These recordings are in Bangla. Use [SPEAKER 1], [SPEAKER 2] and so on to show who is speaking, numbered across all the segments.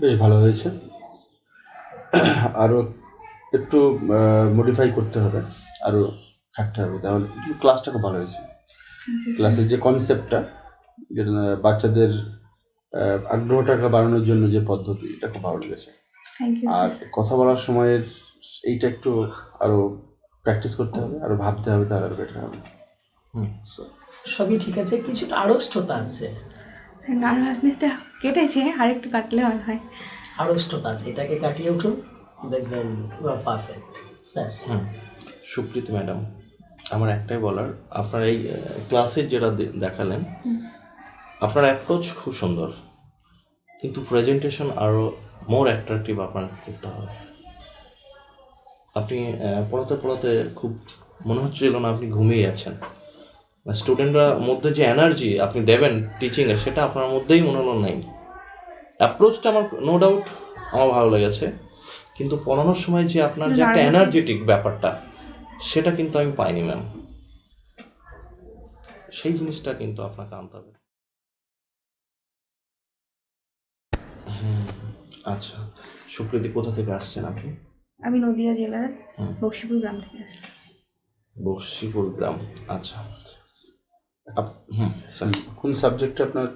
[SPEAKER 1] বেশ ভালো হয়েছে। আরও একটু মডিফাই করতে হবে আরও খাটতে হবে তাহলে কিন্তু ক্লাসটা খুব ভালো হয়েছে। ক্লাসের যে কনসেপ্টটা যেটা বাচ্চাদের আগ্রহটাকে বাড়ানোর জন্য যে পদ্ধতি এটা খুব ভালো লেগেছে। আর কথা বলার সময়ের এইটা একটু আরও প্র্যাকটিস করতে হবে আরও ভাবতে হবে তাহলে আরও বেটার হবে।
[SPEAKER 2] সবই ঠিক আছে কিছুটা আড়ষ্টতা আছে।
[SPEAKER 3] নার্ভাসনেসটা কেটেছে আর একটু কাটলে ভালো হয়।
[SPEAKER 2] আড়ষ্টতা আছে এটাকে কাটিয়ে উঠুন দেখবেন পারফেক্ট স্যার?
[SPEAKER 4] হুম। সুপ্রীতি ম্যাডাম আমার একটাই বলার আপনার এই ক্লাসের যেটা দেখালেন আপনার অ্যাপ্রোচ খুব সুন্দর কিন্তু প্রেজেন্টেশন আরও মোর অ্যাট্রাকটিভ আপনার করতে হবে। আপনি পড়াতে পড়াতে খুব মনে হচ্ছিল না আপনি ঘুমিয়ে যাচ্ছেন স্টুডেন্টরা মধ্যে যে এনার্জি আপনি দেবেন টিচিংয়ে সেটা আপনার মধ্যেই মনে হলো নেই। অ্যাপ্রোচটা আমার নো ডাউট আমার ভালো লেগেছে কিন্তু পড়ানোর সময় যে আপনার যে একটা এনার্জেটিক ব্যাপারটা সেটা কিন্তু আমি পাইনি ম্যাম সেই জিনিসটা কিন্তু আপনাকে আনতে হবে। আচ্ছা। সুপ্রীতি কোথা থেকে আসছেন আপনি?
[SPEAKER 3] আমি নদিয়া জেলার। বক্সিপুর গ্রাম থেকে আসছি।
[SPEAKER 4] বক্সিপুর গ্রাম আচ্ছা।
[SPEAKER 1] কোন সাবজেক্টে আপনার?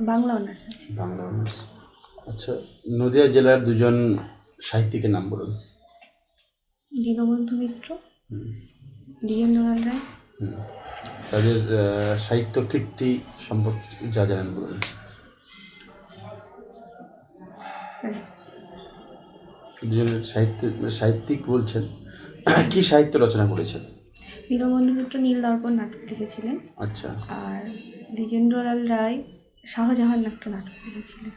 [SPEAKER 3] বাংলা অনার্স আছে।
[SPEAKER 1] বাংলা অনার্স আচ্ছা নদিয়া জেলার দুজন সাহিত্যিকের নাম বলুন।
[SPEAKER 3] দীনবন্ধু মিত্র দ্বিজেন্দ্র রায়।
[SPEAKER 1] তাদের সাহিত্য কীর্তি সম্পর্কে যা জানেন বলুন। দুজনের সাহিত্য সাহিত্যিক বলছেন। কি সাহিত্য রচনা করেছেন?
[SPEAKER 3] দীনবন্ধু মিত্র নীল দর্পণ নাটক লিখেছিলেন।
[SPEAKER 1] আচ্ছা।
[SPEAKER 3] আর দ্বিজেন্দ্রলাল রায় শাহজাহান নাট্য নাটক লিখেছিলেন।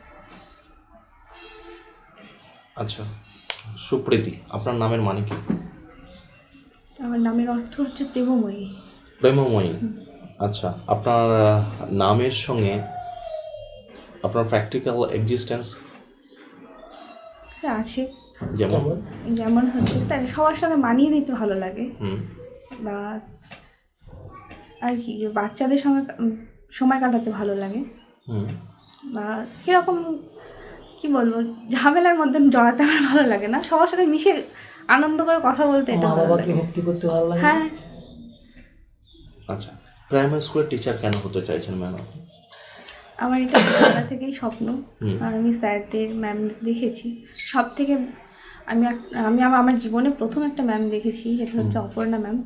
[SPEAKER 4] আচ্ছা সুপ্রীতি আপনার নামের মানে কি?
[SPEAKER 3] আমার নামের অর্থ হচ্ছে প্রেমময়ী।
[SPEAKER 4] প্রেমময়ী। আচ্ছা আপনার নামের সঙ্গে আপনার প্র্যাকটিক্যাল এক্সিস্টেন্স
[SPEAKER 3] আছে।
[SPEAKER 4] যেমন?
[SPEAKER 3] যেমন হচ্ছে স্যার সবার সঙ্গে মানিয়ে নিতে ভালো লাগে।
[SPEAKER 4] হুম।
[SPEAKER 3] বা আর কি বাচ্চাদের সঙ্গে সময় কাটাতে ভালো লাগে। বা কীরকম কি বলব ঝামেলার মধ্যে জড়াতে আমার ভালো লাগে না। সবার সাথে মিশে আনন্দ করে কথা বলতে এটা ভালো লাগে।
[SPEAKER 2] ভক্তি করতে ভালো লাগে?
[SPEAKER 3] হ্যাঁ।
[SPEAKER 4] আচ্ছা প্রাইমারি স্কুলের টিচার কেন হতে চাইছেন ম্যাম
[SPEAKER 3] আমার এটা ছোটবেলা থেকেই স্বপ্ন। আর আমি স্যারদের ম্যাম দেখেছি। সব থেকে আমি আমি আমার আমার জীবনে প্রথম একটা ম্যাম দেখেছি সেটা হচ্ছে অপর্ণা ম্যাম।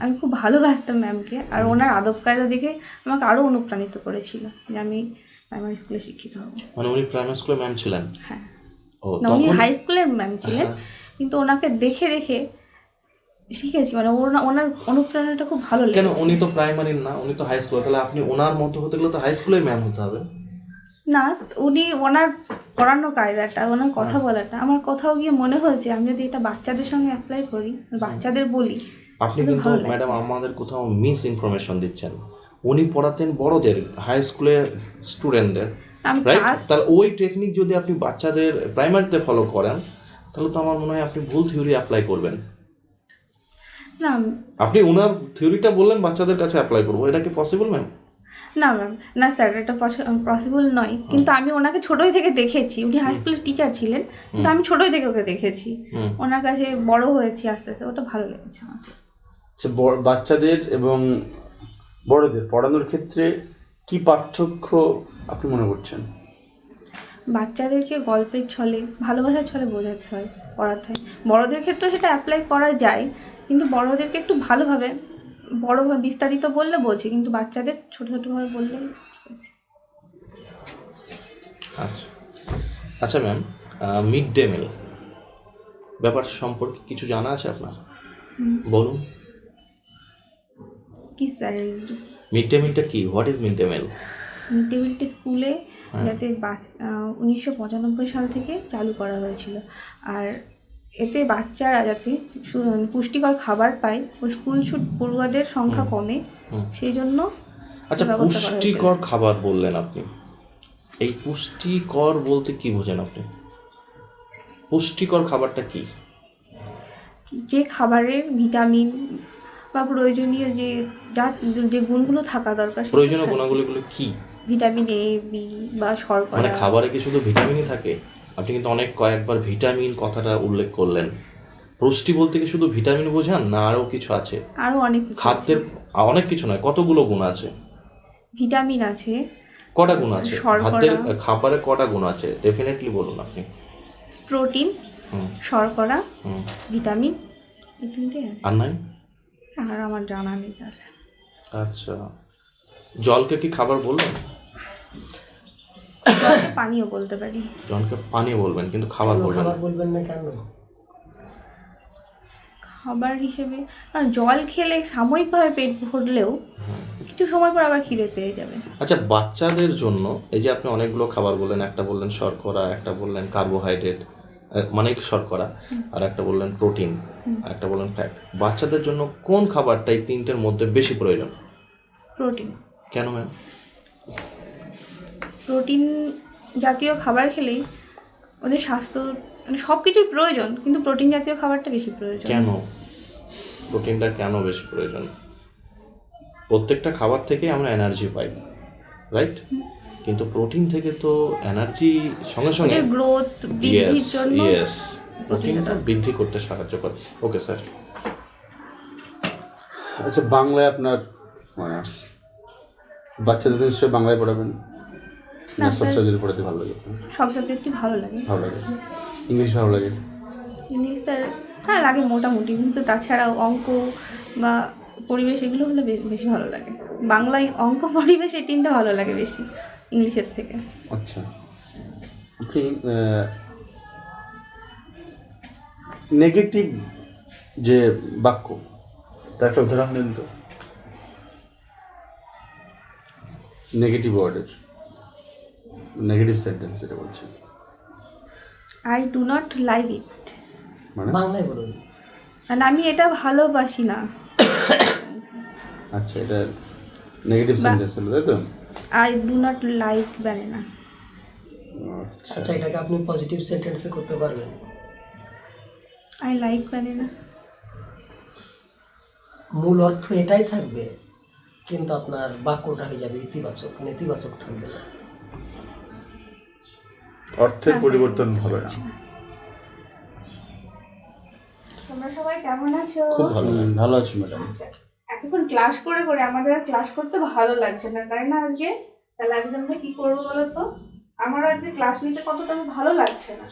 [SPEAKER 3] আমি খুব ভালোবাসতাম ম্যামকে আর ওনার আদব কায়দা দেখে আমাকে আরও অনুপ্রাণিত করেছিল যে আমি প্রাইমারি স্কুলে শিক্ষিত হব।
[SPEAKER 4] মানে উনি প্রাইমারি স্কুলের ম্যাম ছিলেন?
[SPEAKER 3] হ্যাঁ। না উনি হাই স্কুলের ম্যাম ছিলেন
[SPEAKER 4] হ্যাঁ।
[SPEAKER 3] কিন্তু ওনাকে দেখে দেখে শিখেছি। মানে ওনা- ওনার অনুপ্রেরণাটা খুব ভালো
[SPEAKER 4] কেন? উনি তো প্রাইমারি না উনি তো হাই স্কুল তাহলে আপনি ওনার মতো হতে গেলে তো হাই স্কুলের ম্যাম হতে হবে।
[SPEAKER 3] না উনি ওনার করানো কায়দাটা ওনার কথা বলাটা আমার কোথাও গিয়ে মনে হয়েছে আমি যদি এটা বাচ্চাদের সঙ্গে অ্যাপ্লাই করি বাচ্চাদের বলি
[SPEAKER 4] আপনি
[SPEAKER 3] কিন্তু।
[SPEAKER 4] ম্যাডাম আমাদের কোথাও মিস ইনফরমেশন দিচ্ছেন। উনি পড়াতেন বড়দের হাই স্কুলের স্টুডেন্টদের রাইট তাহলে ওই টেকনিক যদি আপনি বাচ্চাদের প্রাইমারিতে ফলো করেন তাহলে তো আমার মনে হয় আপনি ভুল থিওরি অ্যাপ্লাই করবেন।
[SPEAKER 3] না
[SPEAKER 4] আপনি ওনার থিওরিটা বললেন বাচ্চাদের কাছে অ্যাপ্লাই করব। এটা কি পসিবল ম্যাম
[SPEAKER 3] না ম্যাম। না স্যার এটা পসিবল নয়। কিন্তু আমি ওনাকে ছোটোই থেকে দেখেছি। উনি হাই স্কুলের টিচার ছিলেন কিন্তু আমি ছোটোই থেকে ওকে দেখেছি। ওনার কাছে বড় হয়েছি আস্তে আস্তে। ওটা ভালো লেগেছে আমার
[SPEAKER 1] আচ্ছা বাচ্চাদের এবং বড়দের পড়ানোর ক্ষেত্রে কি পার্থক্য আপনি মনে করছেন?
[SPEAKER 3] বাচ্চাদেরকে গল্পের ছলে ভালোবাসার ছলে বোঝাতে হয় পড়াতে হয়। বড়দের ক্ষেত্রে সেটা অ্যাপ্লাই করা যায় কিন্তু বড়দেরকে একটু ভালোভাবে বড়ভাবে বিস্তারিত বললে বোঝে কিন্তু বাচ্চাদের ছোটো ছোটোভাবে বললে ঠিক আছে।
[SPEAKER 4] আচ্ছা। আচ্ছা ম্যাম মিড ডে মিল ব্যাপার সম্পর্কে কিছু জানা আছে আপনার? বলুন।
[SPEAKER 3] কি স্যার
[SPEAKER 4] মিড ডে মিলটা কি? What is mid day meal
[SPEAKER 3] mid day মিলটি স্কুলে যাতে উনিশশো পঁচানব্বই সাল থেকে চালু করা হয়েছিল। আর এতে বাচ্চারা যাতে পুষ্টিকর খাবার পায় ও স্কুল ছুট পড়ুয়াদের সংখ্যা কমে সেই জন্য
[SPEAKER 4] আচ্ছা পুষ্টিকর খাবার বললেন আপনি। এই পুষ্টিকর বলতে কি বোঝেন আপনি? পুষ্টিকর খাবারটা কি?
[SPEAKER 3] যে খাবারের ভিটামিন বা প্রয়োজনীয় যে যা যে গুণগুলো থাকা দরকার
[SPEAKER 4] প্রয়োজনীয়। গুণাবলীগুলো কি?
[SPEAKER 3] ভিটামিন এ বি বা শর্করা।
[SPEAKER 4] মানে খাবারে কি শুধু ভিটামিনই থাকে? আপনি কিন্তু অনেক কয়েকবার ভিটামিন কথাটা উল্লেখ করলেন। পুষ্টি বলতে কি শুধু ভিটামিন বোঝান না আরও কিছু আছে?
[SPEAKER 3] আরও অনেক কিছু
[SPEAKER 4] খাদ্যের অনেক কিছু নয় কতগুলো গুণ আছে?
[SPEAKER 3] ভিটামিন আছে
[SPEAKER 4] কটা গুণ আছে? খাদ্যের খাবারে কটা গুণ আছে? ডেফিনেটলি বলুন আপনি।
[SPEAKER 3] প্রোটিন শর্করা ভিটামিন এই তিনটে
[SPEAKER 4] আর নাই?
[SPEAKER 3] আর আমার জানা নেই তাহলে।
[SPEAKER 4] আচ্ছা। জলকে কি খাবার বলবেন
[SPEAKER 3] জলকে পানীয় বলতে পারি।
[SPEAKER 4] জলকে পানি বলবেন কিন্তু খাবার বলবেন না।
[SPEAKER 2] খাবার বলবেন না কেন?
[SPEAKER 3] খাবার হিসেবে আর জল খেলে সাময়িকভাবে পেট ভরলেও কিছু সময় পর আবার খিদে পেয়ে যাবে।
[SPEAKER 4] আচ্ছা বাচ্চাদের জন্য এই যে আপনি অনেকগুলো খাবার বললেন একটা বললেন শর্করা একটা বললেন কার্বোহাইড্রেট মানে শর্করা? আর একটা বললেন প্রোটিন আর একটা বললেন ফ্যাট বাচ্চাদের জন্য কোন খাবারটা এই তিনটের মধ্যে বেশি প্রয়োজন?
[SPEAKER 3] প্রোটিন।
[SPEAKER 4] কেন ম্যাম
[SPEAKER 3] প্রোটিন জাতীয় খাবার খেলেই ওদের স্বাস্থ্য মানে সব কিছুর প্রয়োজন কিন্তু প্রোটিন জাতীয় খাবারটা বেশি প্রয়োজন।
[SPEAKER 4] কেন? প্রোটিনটা কেন বেশি প্রয়োজন? প্রত্যেকটা খাবার থেকে আমরা এনার্জি পাই রাইট কিন্তু প্রোটিন থেকে তো এনার্জি সঙ্গে সঙ্গে
[SPEAKER 3] গ্রোথ বৃদ্ধির জন্য
[SPEAKER 4] ইয়েস প্রোটিনটা বৃদ্ধি করতে সাহায্য করে। ওকে স্যার
[SPEAKER 1] আচ্ছা বাংলায় আপনার অনার্স বাচ্চাদের নিশ্চয়ই বাংলায় পড়াবেন? না সব। সাবজেক্ট পড়াতে ভালো লাগে?
[SPEAKER 3] সব সাবজেক্টই ভালো লাগে।
[SPEAKER 1] ভালো লাগে। ইংলিশ ভালো লাগে?
[SPEAKER 3] ইংলিশ স্যার হ্যাঁ লাগে মোটামুটি। কিন্তু তাছাড়াও অঙ্ক বা পরিবেশ এগুলো হলে বেশি ভালো লাগে। বাংলায় অঙ্ক পরিবেশ এই তিনটা ভালো লাগে বেশি। ইংলিশের থেকে।
[SPEAKER 1] আচ্ছা। আপনি নেগেটিভ যে বাক্য তার একটা উদাহরণ দিন তো। নেগেটিভ ওয়ার্ডের নেগেটিভ সেন্টেন্স যেটা বলছেন।
[SPEAKER 3] I do not like it
[SPEAKER 1] মানে?
[SPEAKER 2] বাংলায় বলুন।
[SPEAKER 3] আর আমি এটা ভালোবাসি না।
[SPEAKER 1] আচ্ছা এটা নেগেটিভ সেন্টেন্স হলো তাই তো?
[SPEAKER 3] I do not like banana
[SPEAKER 1] আচ্ছা।
[SPEAKER 2] আচ্ছা এটাকে আপনি পজিটিভ সেন্টেন্সে করতে পারবেন।
[SPEAKER 3] আই লাইক ব্যানানা
[SPEAKER 2] মূল অর্থ এটাই থাকবে কিন্তু আপনার বাক্যটা হয়ে যাবে ইতিবাচক নেতিবাচক থাকবে না।
[SPEAKER 1] অর্থের পরিবর্তন হবে না।
[SPEAKER 3] তোমরা সবাই কেমন আছো?
[SPEAKER 1] খুব ভালো। ভালো আছি ম্যাডাম।
[SPEAKER 3] এতক্ষণ ক্লাস করে করে আমাদের আর ক্লাস করতে ভালো লাগছে না তাই না আজকে? তাহলে আজকে আমরা কি করব বলো তো? আমারও আজকে ক্লাস নিতে কতটা ভালো লাগছে না।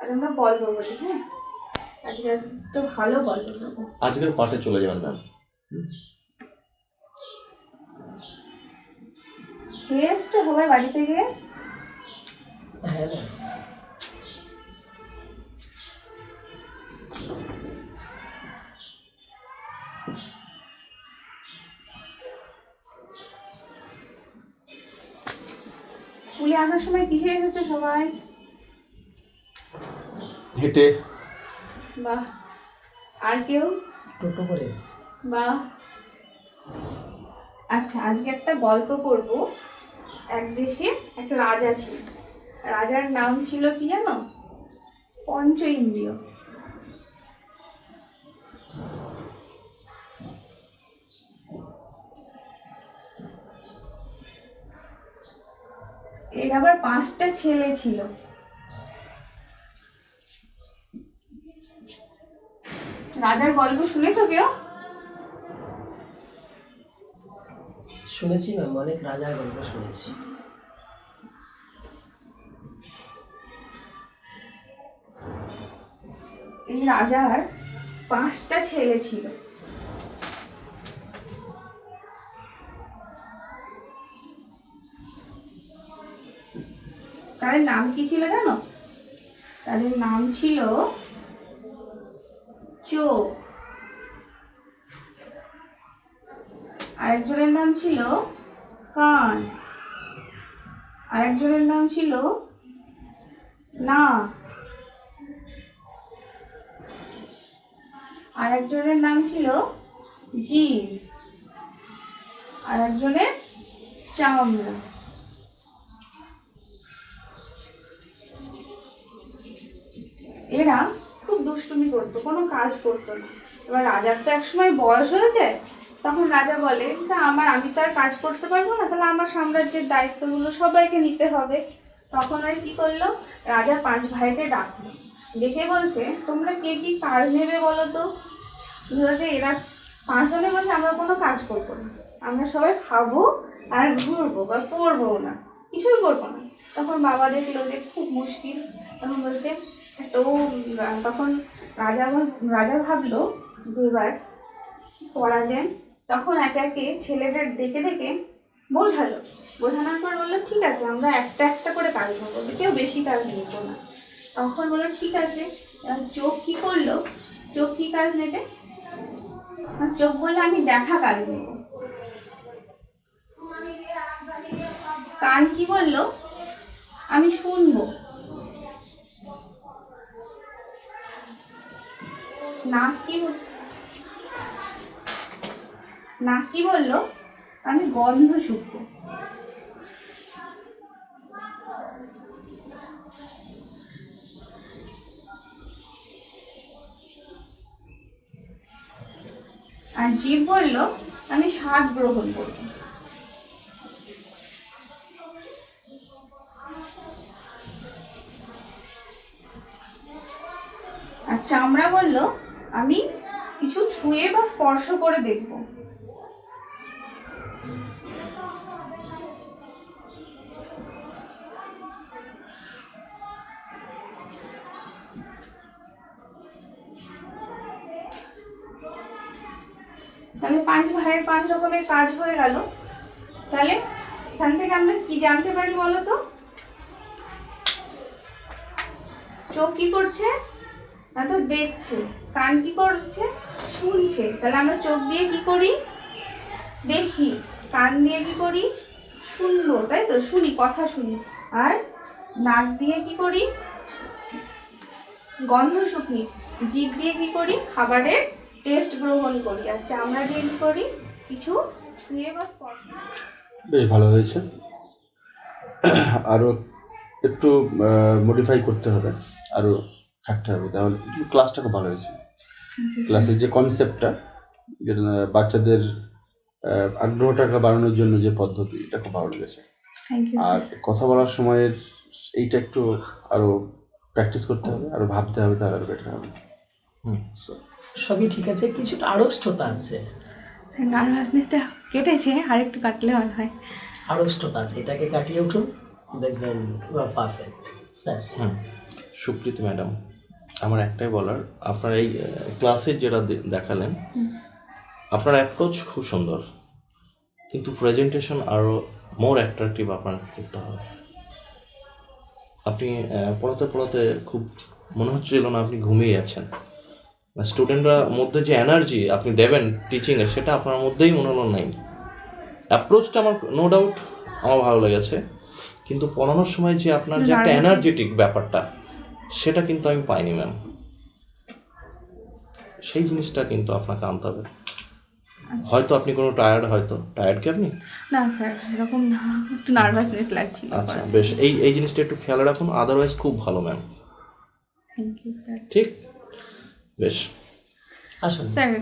[SPEAKER 3] আজ আমরা গল্প বলি হ্যাঁ আজকে একটু ভালো করব।
[SPEAKER 4] আজকের পাঠে চলে যাবেন ম্যাম।
[SPEAKER 3] খেয়ে এসছো সবাই বাড়ি থেকে
[SPEAKER 2] হ্যাঁ।
[SPEAKER 3] আসার সময় কিসে এসেছ সবাই?
[SPEAKER 1] হেঁটে।
[SPEAKER 3] বাহ। আর কেউ?
[SPEAKER 2] টোটো করে
[SPEAKER 3] বাহ। আচ্ছা আজকে একটা গল্প করব। এক দেশে একটা রাজা ছিল। রাজার নাম ছিল কি জানো? পঞ্চ ইন্দ্রিয় এর আবার পাঁচটা ছেলে ছিল। রাজার গল্প শুনেছো কেউ?
[SPEAKER 2] শুনেছি ম্যাম অনেক রাজার গল্প শুনেছি।
[SPEAKER 3] এই রাজার পাঁচটা ছেলে ছিল। তাদের নাম কি ছিল জানো? তাদের নাম ছিল চোখ। আরেকজনের নাম ছিল কান। আরেকজনের নাম ছিল নাক আরেকজনের নাম ছিল জিভ আরেকজনের চামড়া। এরা খুব দুষ্টুমি করতো, কোনো কাজ করতো না। এবার রাজার তো একসময় বয়স হয়ে যায় তখন রাজা বলে, তা আমার, আমি তো আর কাজ করতে পারব না, তাহলে আমার সাম্রাজ্যের দায়িত্বগুলো সবাইকে নিতে হবে। তখন আর কি করল, রাজা পাঁচ ভাইকে ডাকলো। ডেকে বলছে, তোমরা কে কি কাজ নেবে বলো তো? বলছে, এরা পাঁচজনে বলছে, আমরা কোনো কাজ করব না। আমরা সবাই খাব আর ঘুরবো বা পড়ব না, কিছুই করব না। তখন বাবা দেখল যে খুব মুশকিল। তখন বলছে তো তখন রাজা রাজা ভাবলো যে এবার যায় তখন একে একে ছেলেদের ডেকে ডেকে বোঝালো। বোঝানোর পর বলল, ঠিক আছে, আমরা একটা একটা করে কাজ করব, কেউ বেশি কাজ নিত না। তখন বলল, ঠিক আছে। চোখ কি করল? চোখ কি কাজ নেবে? চোখ বললে, আমি দেখা কাজ নেব। কান কি বলল? আমি শুনব। নাক কি নাক কি বলল? আমি গন্ধ শুকবো। আর জীব বলল, আমি স্বাদ গ্রহণ করব। স্পর্শ করে দেখব। তাহলে পাঁচ ভাইয়ের পাঁচ রকমের কাজ হয়ে গেল। তাহলে এখান থেকে আমরা কি জানতে পারি বলো তো? চোখ কি করছে? না তো দেখছে। কান কি করছে? শুনছে তাহলে আমরা চোখ দিয়ে কি করি? দেখি, কান দিয়ে কি করি? শুনব, তাই তো? শুনি, কথা শুনি। আর নাক দিয়ে কি করি? গন্ধ শুকি। জিভ দিয়ে কি করি? খাবারের টেস্ট গ্রহণ করি। আর চামড়া দিয়ে কি করি? কিছু ছুঁয়ে বা স্পর্শ।
[SPEAKER 1] বেশ ভালো হয়েছে। আরও একটু মডিফাই করতে হবে। আরও খাটতে হবে। তাহলে ক্লাসটা খুব ভালো হয়েছে। ক্লাসের যে কনসেপ্টটা যেটা বাচ্চাদের আগ্রহটাকে বাড়ানোর জন্য যে পদ্ধতি এটা খুব ভালো লেগেছে।
[SPEAKER 3] থ্যাংক ইউ
[SPEAKER 1] আর কথা বলার সময়ের এইটা একটু আরও প্র্যাকটিস করতে হবে আরও ভাবতে হবে তাহলে আরও বেটার হবে।
[SPEAKER 4] হুম।
[SPEAKER 2] সবই ঠিক আছে কিছুটা আড়ষ্টতা আছে।
[SPEAKER 3] নার্ভাসনেসটা কেটেছে আর একটু কাটলে ভালো হয়।
[SPEAKER 2] আড়ষ্টতা আছে এটাকে কাটিয়ে উঠুন দেখবেন পারফেক্ট স্যার
[SPEAKER 4] হুম। সুপ্রীতি ম্যাডাম। আমার একটাই বলার আপনার এই ক্লাসের যেটা দেখালেন আপনার অ্যাপ্রোচ খুব সুন্দর কিন্তু প্রেজেন্টেশন আরও মোর অ্যাট্রাকটিভ আপনার করতে হবে। আপনি পড়াতে পড়াতে খুব মনে হচ্ছিল না আপনি ঘুমিয়ে যাচ্ছেন স্টুডেন্টরা মধ্যে যে এনার্জি আপনি দেবেন টিচিংয়ে সেটা আপনার মধ্যেই মনে হলো নাই। অ্যাপ্রোচটা আমার নো ডাউট আমার ভালো লেগেছে কিন্তু পড়ানোর সময় যে আপনার যে একটা এনার্জেটিক ব্যাপারটা সেটা কিন্তু আমি পাইনি ম্যাম সেই জিনিসটা কিন্তু আপনাকে আনতে হবে। হয়তো আপনি কোনো টায়ার্ড হয়তো। টায়ার্ড কি আপনি?
[SPEAKER 3] না স্যার এরকম না। একটু নার্ভাসনেস লাগছিল
[SPEAKER 4] আচ্ছা বেশ। এই এই জিনিসটা একটু খেয়াল রাখুন আদারওয়াইজ খুব ভালো ম্যাম
[SPEAKER 3] থ্যাংক ইউ স্যার
[SPEAKER 4] ঠিক? বেশ।
[SPEAKER 2] আসুন।
[SPEAKER 3] স্যার